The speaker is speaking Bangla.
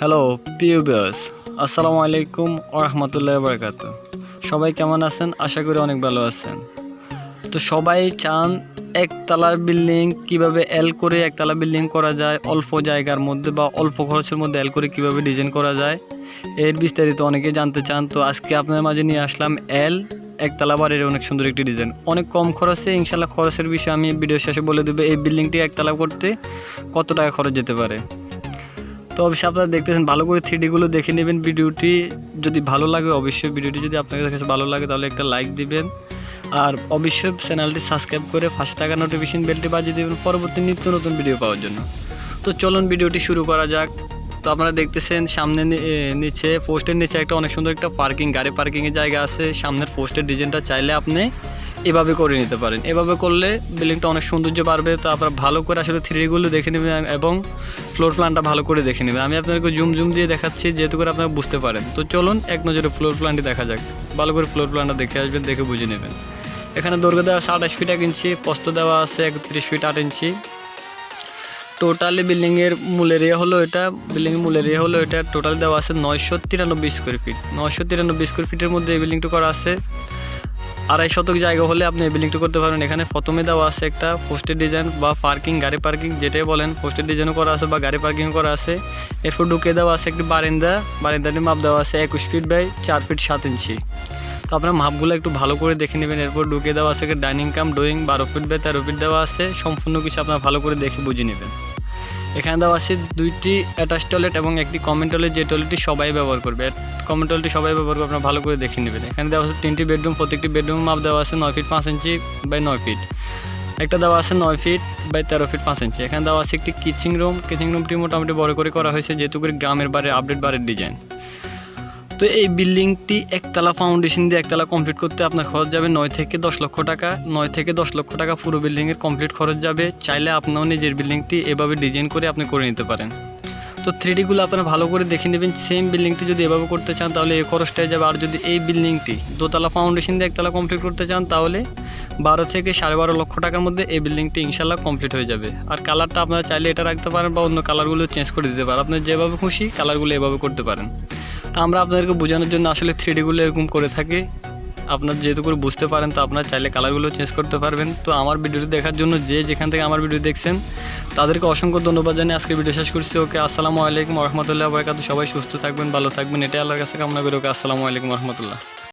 হ্যালো পিউবিয়াস আসসালামু আলাইকুম ওরহমতুল্লাহ বরকাত সবাই কেমন আছেন? আশা করি অনেক ভালো আছেন। তো সবাই চান একতলার বিল্ডিং কীভাবে এল করে একতলা বিল্ডিং করা যায়, অল্প জায়গার মধ্যে বা অল্প খরচের মধ্যে এল করে কীভাবে ডিজাইন করা যায়, এর বিস্তারিত অনেকে জানতে চান। তো আজকে আপনার মাঝে নিয়ে আসলাম এল একতলা বাড়ির অনেক সুন্দর একটি ডিজাইন অনেক কম খরচে ইনশাল্লাহ খরচের বিষয়ে আমি ভিডিও শেষে বলে দেবো, এই বিল্ডিংটি একতলা করতে কত টাকা খরচ যেতে পারে? তো অবশ্যই আপনারা দেখতেছেন, ভালো করে থ্রিডিগুলো দেখে নেবেন ভিডিওটি। যদি ভালো লাগে অবশ্যই ভিডিওটি যদি আপনাদের কাছে ভালো লাগে তাহলে একটা লাইক দিবেন। আর অবশ্যই চ্যানেলটি সাবস্ক্রাইব করে পাশে থাকা নোটিফিকেশন বেলটি বাজিয়ে দেবেন পরবর্তী নিত্য নতুন ভিডিও পাওয়ার জন্য। তো চলুন ভিডিওটি শুরু করা যাক। তো আপনারা দেখতেছেন, সামনে নিচে পোস্টের নিচে একটা অনেক সুন্দর একটা পার্কিং গাড়ি পার্কিংয়ের জায়গা আছে। সামনের পোস্টের ডিজাইনটা চাইলে আপনি এভাবে করে নিতে পারেন। এভাবে করলে বিল্ডিংটা অনেক সৌন্দর্য বাড়বে। তো আপনারা ভালো করে আসলে থ্রিডিগুলো দেখে নেবেন এবং ফ্লোর প্ল্যানটা ভালো করে দেখে নেবেন আমি আপনাদেরকে জুম জুম দিয়ে দেখাচ্ছি, যেহেতু করে আপনারা বুঝতে পারেন। তো চলুন, এক নজরে ফ্লোর প্ল্যানটি দেখা যাক। ভালো করে ফ্লোর প্ল্যানটা দেখে আসবেন, দেখে বুঝে নেবেন। এখানে দৈর্ঘ্য দেওয়া আছে আঠাশ ফিট এক ইঞ্চি প্রস্থ দেওয়া আছে একত্রিশ ফিট আট ইঞ্চি। টোটালি বিল্ডিংয়ের মূল এরিয়া হলো এটা বিল্ডিংয়ের মূল এরিয়া হলো এটা। টোটাল দেওয়া আছে নয়শো তিরানব্বই স্কোয়ার ফিট নয়শো তিরানব্বই স্কোয়ার ফিটের মধ্যে এই বিল্ডিংটা করা আছে। আড়াই শতক জায়গা হলে আপনি এই বিল্ডিংটা করতে পারবেন এখানে প্রথমে দেওয়া আছে একটা পোস্টের ডিজাইন বা পার্কিং গাড়ি পার্কিং যেটাই বলেন পোস্টের ডিজাইনও করা আছে বা গাড়ি পার্কিং করা আছে। এরপর ঢুকে দেওয়া আছে একটি বারিন্দা। বারিন্দাটির মাপ দেওয়া আছে একুশ ফিট বাই চার ফিট সাত ইঞ্চি তো আপনার মাপগুলো একটু ভালো করে দেখে নেবেন। এরপর ঢুকে দেওয়া আছে ডাইনিং কাম ড্রয়িং বারো ফিট বাই তেরো ফিট দেওয়া আছে। সম্পূর্ণ কিছু আপনার ভালো করে দেখে বুঝে নেবেন। এখানে দেওয়া আছে দুইটি অ্যাটাচ টয়লেট এবং একটি কমেন্ট টয়লেট যে টয়লেটটি সবাই ব্যবহার করবে। কমেন্ট টয়লেটটি সবাই ব্যবহার করবে, আপনারা ভালো করে দেখে নেবেন। এখানে দেওয়া আছে তিনটি বেডরুম প্রত্যেকটি বেডরুম মাপ দেওয়া আছে নয় ফিট পাঁচ ইঞ্চি বাই নয় ফিট একটা দেওয়া আছে নয় ফিট বাই তেরো ফিট পাঁচ ইঞ্চি এখানে দেওয়া আছে একটি কিচিং রুম কিচিং রুমটি মোটামুটি বড় করে করা হয়েছে, যেহেতু করে গ্রামের বাড়ির আপডেট বাড়ির ডিজাইন তো এই বিল্ডিংটি একতলা ফাউন্ডেশন দিয়ে একতলা কমপ্লিট করতে আপনার খরচ যাবে নয় থেকে দশ লক্ষ টাকা। নয় থেকে দশ লক্ষ টাকা পুরো বিল্ডিংয়ের কমপ্লিট খরচ যাবে। চাইলে আপনিও নিজের বিল্ডিংটি এভাবে ডিজাইন করে আপনি করে নিতে পারেন। তো থ্রিডিগুলো আপনারা ভালো করে দেখে নেবেন। সেম বিল্ডিংটি যদি এভাবে করতে চান, তাহলে এই খরচটাই যাবে। আর যদি এই বিল্ডিংটি দোতলা ফাউন্ডেশন দিয়ে একতলা কমপ্লিট করতে চান, তাহলে বারো থেকে সাড়ে বারো লক্ষ টাকার মধ্যে এই বিল্ডিংটি ইনশাল্লাহ কমপ্লিট হয়ে যাবে। আর কালারটা আপনারা চাইলে এটা রাখতে পারেন বা অন্য কালারগুলো চেঞ্জ করে দিতে পারেন। আপনার যেভাবে খুশি কালারগুলো এভাবে করতে পারেন। আমরা আপনাদেরকে বোঝানোর জন্য আসলে থ্রি ডিগুলো এরকম করে থাকি। আপনার যেহেতু করে বুঝতে পারেন তো আপনার চাইলে কালারগুলো চেঞ্জ করতে পারবেন। তো আমার ভিডিওটি দেখার জন্য যে যেখান থেকে আমার ভিডিও দেখছেন, তাদেরকে অসংখ্য ধন্যবাদ জানিয়ে আজকে ভিডিও শেষ করছি। ওকে, আসসালামু আলাইকুম রহমতুল্লাহ বরকাত সবাই সুস্থ থাকবেন, ভালো থাকবেন। এটাই আল্লাহর কাছে কামনা করি। ওকে, আসসালামু আলাইকুম রহমতুল্লাহ।